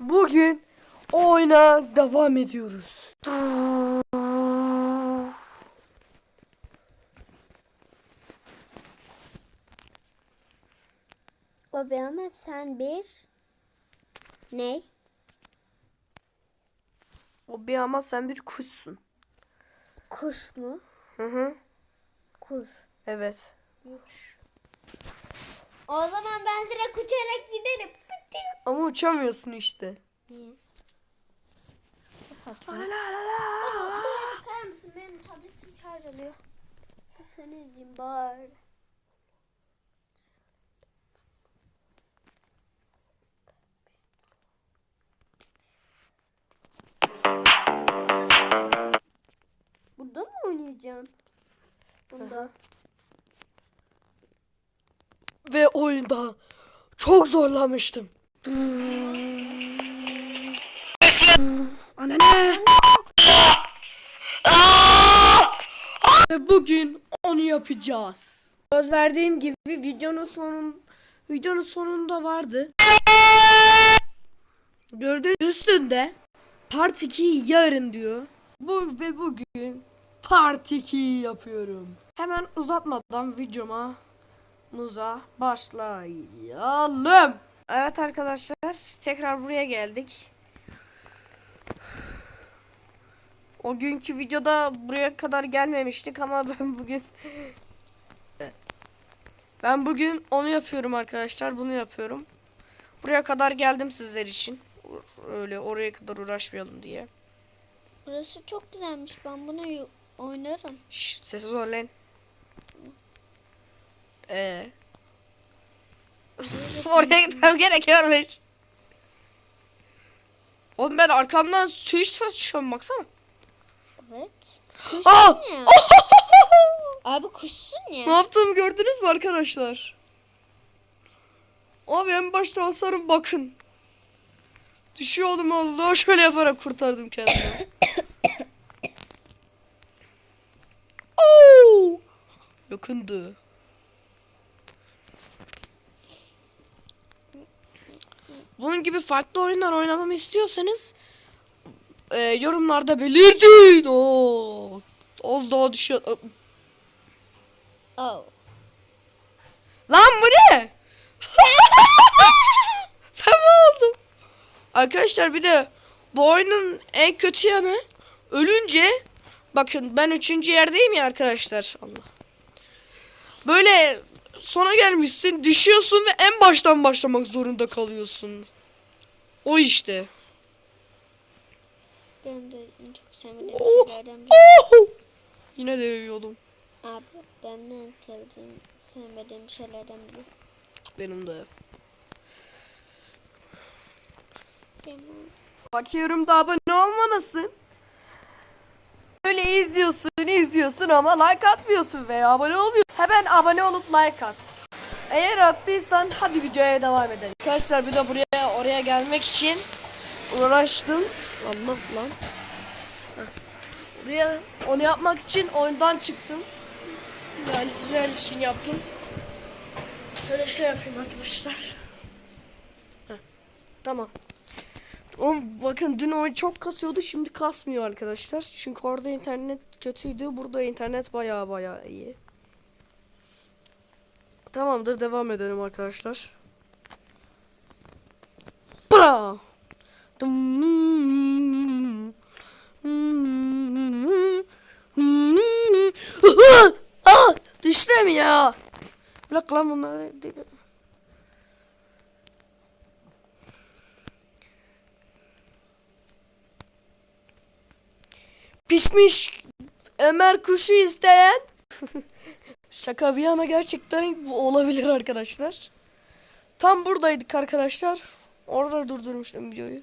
Bugün oyuna devam ediyoruz. Baba ama sen bir ne? O bir ama sen bir kuşsun. Kuş mu? Hı hı. Kuş. Evet. O zaman ben direkt uçarak giderim. Bitti. Ama uçamıyorsun işte. Niye? La la la la. Mısın? Benim tabletim şarj oluyor. Senin zimbar. Burada mı oynayacaksın? Bunda. Ve oyunda çok zorlamıştım. Anne. Ve bugün onu yapacağız. Söz verdiğim gibi videonun sonun videonun sonunda vardı. Gördüğünüz üstünde Part 2 yarın diyor. Bu ve bugün Part 2 yapıyorum. Hemen uzatmadan videoma muza başlayalım. Evet arkadaşlar tekrar buraya geldik. O günkü videoda buraya kadar gelmemiştik ama ben bugün ben bugün onu yapıyorum arkadaşlar bunu yapıyorum. Buraya kadar geldim sizler için. Öyle oraya kadar uğraşmayalım diye. Burası çok güzelmiş. Ben bunu oynarım. Şşt sessiz ol lan. Ee. Oraya gitmem gerekiyormuş. Oğlum ben arkamdan iç saçıyorum baksana. Evet. Aa! Kuşsun ya. Abi kuşsun ya. ne yaptığımı gördünüz mü arkadaşlar? Abi en başta hasarım bakın. Düşüyordum az daha şöyle yaparak kurtardım kendimi. Oo! Yakındı. Bunun gibi farklı oyunlar oynamamı istiyorsanız e, yorumlarda belirtin. Oo, az daha düşüyor. Oh. Lan bu ne? Fema oldum. Arkadaşlar bir de bu oyunun en kötü yanı ölünce bakın ben üçüncü yerdeyim ya arkadaşlar. Allah. Böyle sona gelmişsin düşüyorsun ve en baştan başlamak zorunda kalıyorsun. O işte. Benim de en çok sevmediğim Oh, şeylerden biri. oh! Yine değiyordum. Abi benim de en sevdiğim, sevmediğim şeylerden biri. Benim de. Benim Bakıyorum da abone olmamasın. Böyle izliyorsun, izliyorsun ama like atmıyorsun veya abone olmuyorsun. Hemen abone olup like at. Eğer attıysan hadi videoya devam edelim. Arkadaşlar bir de buraya oraya gelmek için uğraştım. Allah lan. Buraya onu yapmak için oyundan çıktım. Yani sizler için yaptım. Şöyle şey yapayım arkadaşlar. Heh. Tamam. Oğlum bakın dün oyun çok kasıyordu şimdi kasmıyor arkadaşlar. Çünkü orada internet kötüydü. Burada internet baya baya iyi. Tamamdır devam edelim arkadaşlar. Bra! Düştüm ya. Bırak lan bunları. Pişmiş Ömer kuşu isteyen. Şaka bir yana gerçekten bu olabilir arkadaşlar. Tam buradaydık arkadaşlar. Orada durdurmuştum videoyu.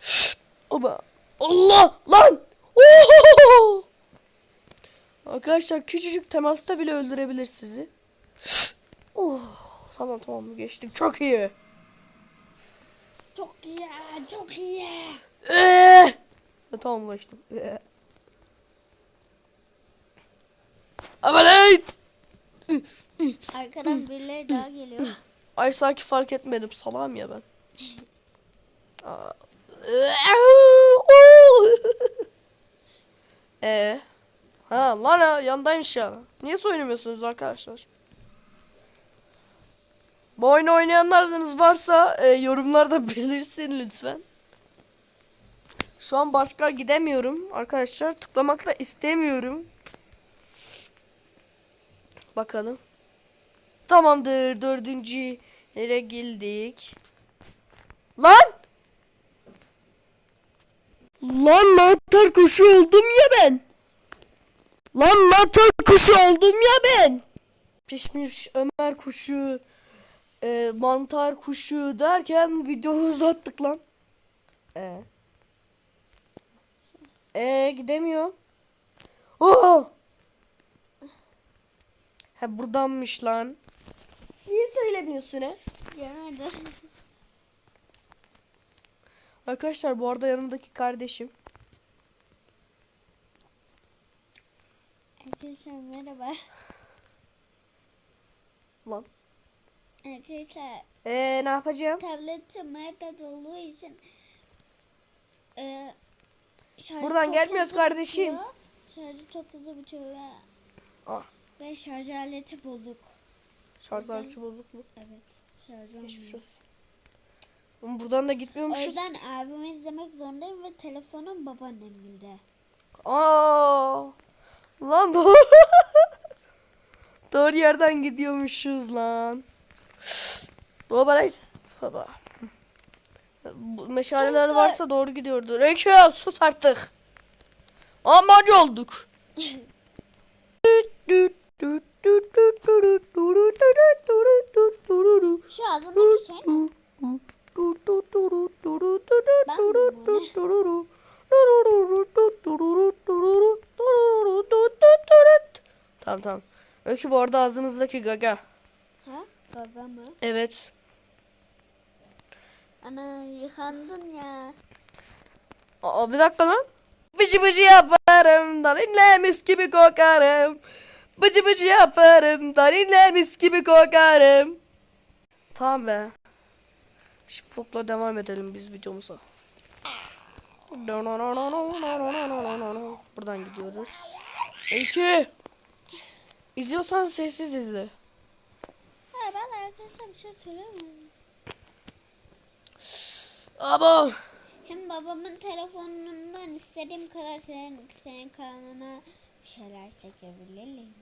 Oba. Allah lan. Oho! Arkadaşlar küçücük temasta bile öldürebilir sizi. Oh, tamam tamam geçtim. Çok iyi. Çok iyi, çok iyi. Ee, tamam ulaştım. Ee. Abone. Arkadan birileri daha geliyor. Ay sanki fark etmedim. Salam ya ben. Ee, ha lan ha yandaymış ya. Niye oynamıyorsunuz arkadaşlar? Bu oyunu oynayanlarınız varsa e, yorumlarda belirsin lütfen. Şu an başka gidemiyorum arkadaşlar. Tıklamak da istemiyorum. Bakalım. Tamamdır. Dördüncü yere geldik. Lan! Lan mantar kuşu oldum ya ben. Lan mantar kuşu oldum ya ben. Pişmiş Ömer kuşu, e, mantar kuşu derken videoyu uzattık lan. E. E gidemiyor. Oh! Ha buradanmış lan. Niye söylemiyorsun he? Görmedim. Arkadaşlar bu arada yanımdaki kardeşim. Arkadaşlar merhaba. Lan. Arkadaşlar Ee ne yapacağım? tabletim iPad olduğu için e, Buradan gelmiyoruz kardeşim. bitiyor. Şarjı çok hızlı bitiyor ve, Ah, ve şarj aleti bulduk. şarj aleti bozuk mu? Evet. Şarjı Geçmiş olsun. Oğlum buradan da O gitmiyormuşuz. yüzden abimi izlemek zorundayım ve telefonum babaannemde. Aa! Lan doğru. doğru yerden gidiyormuşuz lan. Baba. Baba. Meşaleler varsa doğru gidiyordur. Öykü sus artık. Aman olduk. Şu ağzındaki şey ne? Tamam tamam. Öykü bu arada ağzımızdaki gaga. Ha? Baba mı? Evet. Ana yıkandın ya. Aa bir dakika lan. Bıcı bıcı yaparım, dalinle mis gibi kokarım. Bıcı bıcı yaparım, dalinle mis gibi kokarım. Tamam be. Şimdi vlogla devam edelim biz videomuza. Buradan gidiyoruz. Öykü. İzliyorsan sessiz izle. Ha ben arkadaşlar bir şey söylemiyorum. Abo. Hem babamın telefonundan istediğim kadar senin, senin kanalına bir şeyler çekebilirim.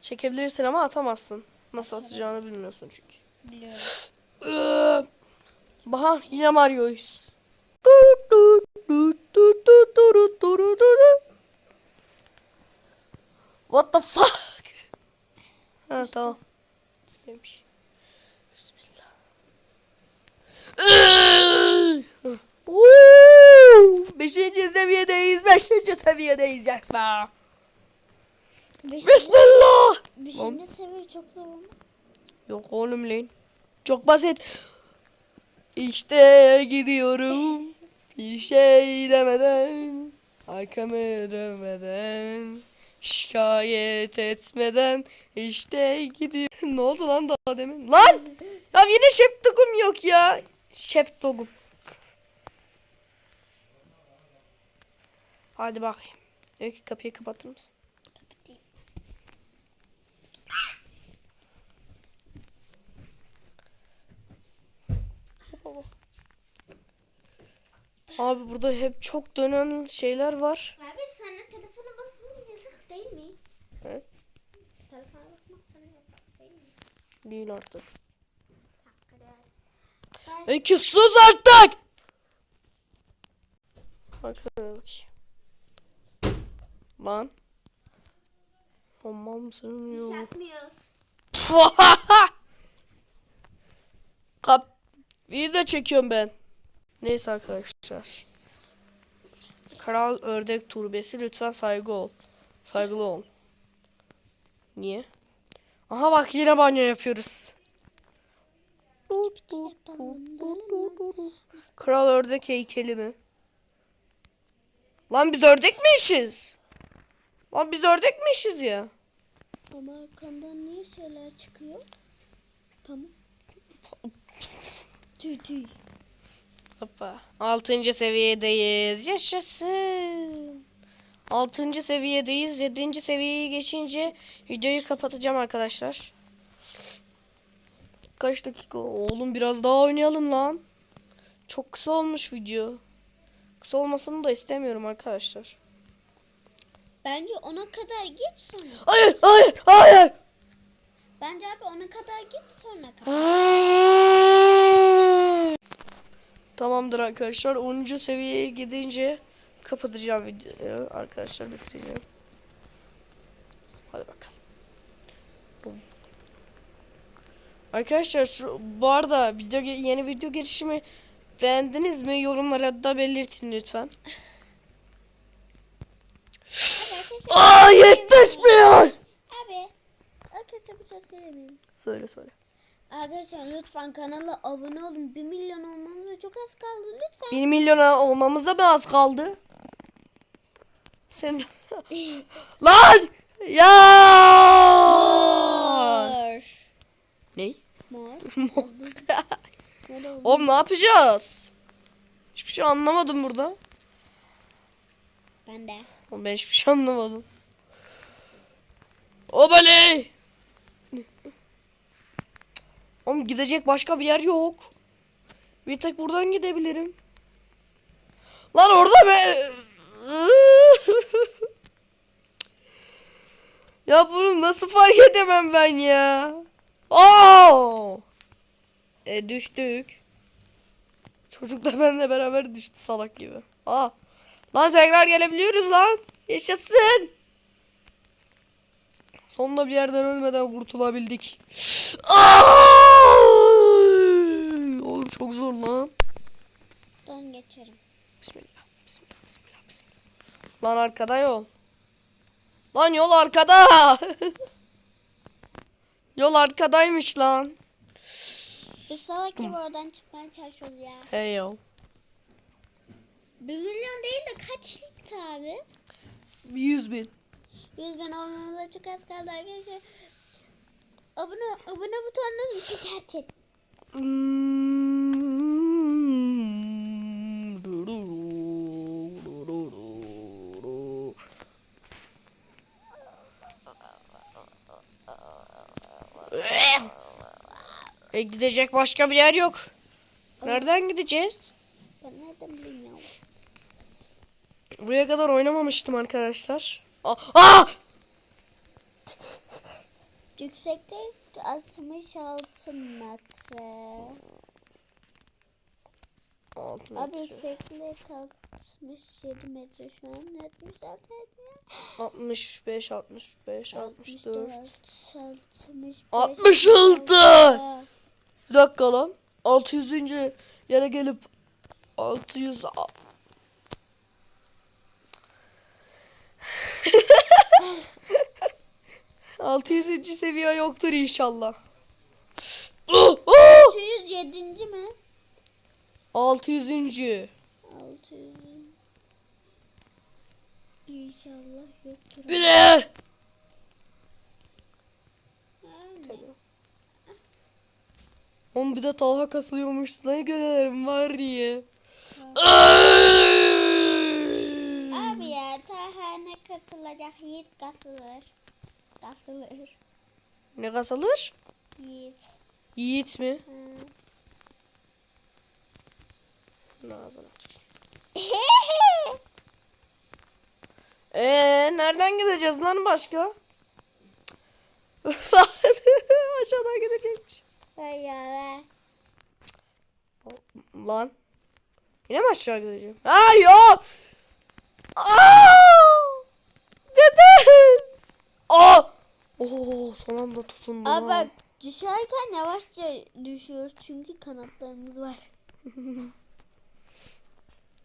Çekebilirsin ama atamazsın. Nasıl atacağını bilmiyorsun çünkü. Biliyorum. Baha yine Mario'yuz. What the fuck? Ha tamam. İstemiş. Bismillah. Beşinci seviyedeyiz. Beşinci seviyedeyiz Jaxma. Beşinci, Bismillah. beşinci seviye çok zor olmaz. Yok oğlum lan. Çok basit. İşte gidiyorum. Bir şey demeden. Arkamı dönmeden. Şikayet etmeden. işte gidiyorum. ne oldu lan daha demin? Lan! Ya yine şef dogum yok ya. Şef dogum. Hadi bakayım. Öykü kapıyı kapatır mısın? Abi burada hep çok dönen şeyler var. Abi sana telefona basman yasak değil mi? He? Telefona bakmak sana yasak değil mi? Değil artık. Ben Öykü sus artık! Arkaya bak. Lan. Bir şey yok. yapmıyoruz. Kap. Video çekiyorum ben. Neyse arkadaşlar. Kral ördek turbesi lütfen saygı ol. Saygılı ol. Niye? Aha bak yine banyo yapıyoruz. Kral ördek heykeli mi? Lan biz ördek mi işiz? Lan biz ördek mi işiz ya? Ama arkandan niye şeyler çıkıyor? Tamam. Tüy tüy. Hoppa. Altıncı seviyedeyiz. Yaşasın. Altıncı seviyedeyiz. Yedinci seviyeyi geçince videoyu kapatacağım arkadaşlar. Kaç dakika? Oğlum biraz daha oynayalım lan. Çok kısa olmuş video. Kısa olmasını da istemiyorum arkadaşlar. Bence ona kadar git sonra. Hayır, hayır, hayır. Bence abi ona kadar git sonra kal. Tamamdır arkadaşlar. 10. seviyeye gidince kapatacağım videoyu. Arkadaşlar bitireceğim. Hadi bakalım. Arkadaşlar şu, bu arada video yeni video girişimi beğendiniz mi? Yorumlara da belirtin lütfen. Aa yetişmiyor. Abi. Arkadaşlar bir şey. Söyle söyle. Arkadaşlar lütfen kanala abone olun. 1 milyon olmamıza çok az kaldı lütfen. 1 milyona olmamıza mı az kaldı? Sen Lan! Ya! Mor. Ne? Mor. Oğlum ne yapacağız? Hiçbir şey anlamadım burada. Ben de. Oğlum ben hiçbir şey anlamadım. O ne? Oğlum gidecek başka bir yer yok. Bir tek buradan gidebilirim. Lan orada be. ya bunu nasıl fark edemem ben ya? Oo! E düştük. Çocuk da benimle beraber düştü salak gibi. Aa. Lan tekrar gelebiliyoruz lan. Yaşasın. Sonunda bir yerden ölmeden kurtulabildik. Oğlum çok zor lan. Ben geçerim. Bismillah. Bismillah. Bismillah. Bismillah. Lan arkada yol. Lan yol arkada. yol arkadaymış lan. Biz salak gibi oradan çıkmaya çalışıyoruz ya. Hey yo. 1 milyon değil de kaç gitti abi? 100 bin. 100 bin olmamıza çok az kaldı arkadaşlar. Abone, abone butonunu çekertin. E gidecek başka bir yer yok. Nereden gideceğiz? Ben nereden ya? Buraya kadar oynamamıştım arkadaşlar. Aa! Yükseklik 66 metre. Altı Abi metre. yükseklik 67 metre şu an. 76 metre. 65, 65, 64. 65, 66. Bir dakika lan. 600. yere gelip 600 ...600. seviye yoktur inşallah. Oh, oh! 607. mi? 600. 600. İnşallah yoktur. Bire. Oğlum bir de Talha kasılıyormuş. Ne görelim var diye. Abi ya Tahane katılacak Yiğit kasılır. Kasılır. Ne kasılır? Yiğit. Yiğit mi? Hı. Ağzına tüküreyim. Ee, nereden gideceğiz lan başka? Aşağıdan gidecekmişiz. Hay ya be. Lan. Yine mi aşağı gideceğim? Ha yok. Aa! Dede. Aa! Oo, son anda tutundum. Abi ha. bak düşerken yavaşça düşüyoruz çünkü kanatlarımız var.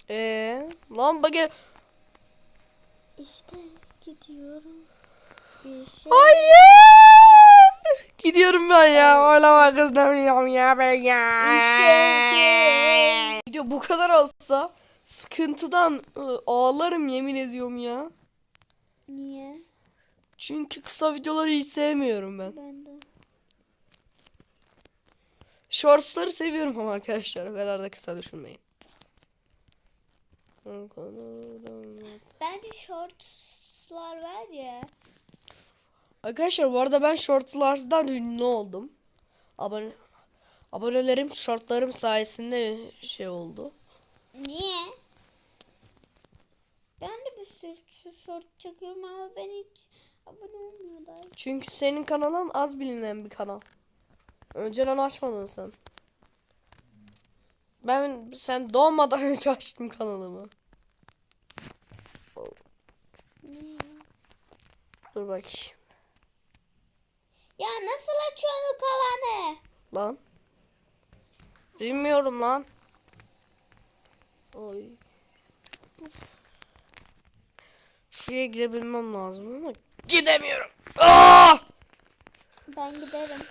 Ee, lan bak gel. İşte gidiyorum. Bir şey. Hayır. Gidiyorum ben ya. Oynama kız demiyorum ya ben ya. Video bu kadar olsa sıkıntıdan ı, ağlarım yemin ediyorum ya. Niye? Çünkü kısa videoları hiç sevmiyorum ben. Ben de. Shortsları seviyorum ama arkadaşlar o kadar da kısa düşünmeyin. Bence shortslar var ya. Arkadaşlar bu arada ben shortslardan ünlü oldum. Abone abonelerim shortlarım sayesinde şey oldu. Niye? Ben de bir sürü short çekiyorum ama ben hiç abone olmuyorlar. Çünkü senin kanalın az bilinen bir kanal. Önceden açmadın sen. Ben sen doğmadan önce açtım kanalımı. Dur bakayım. Ya nasıl açıyorsun kalanı? Lan. Bilmiyorum lan. Oy. Şuraya girebilmem lazım ama gidemiyorum. Aa! Ben giderim.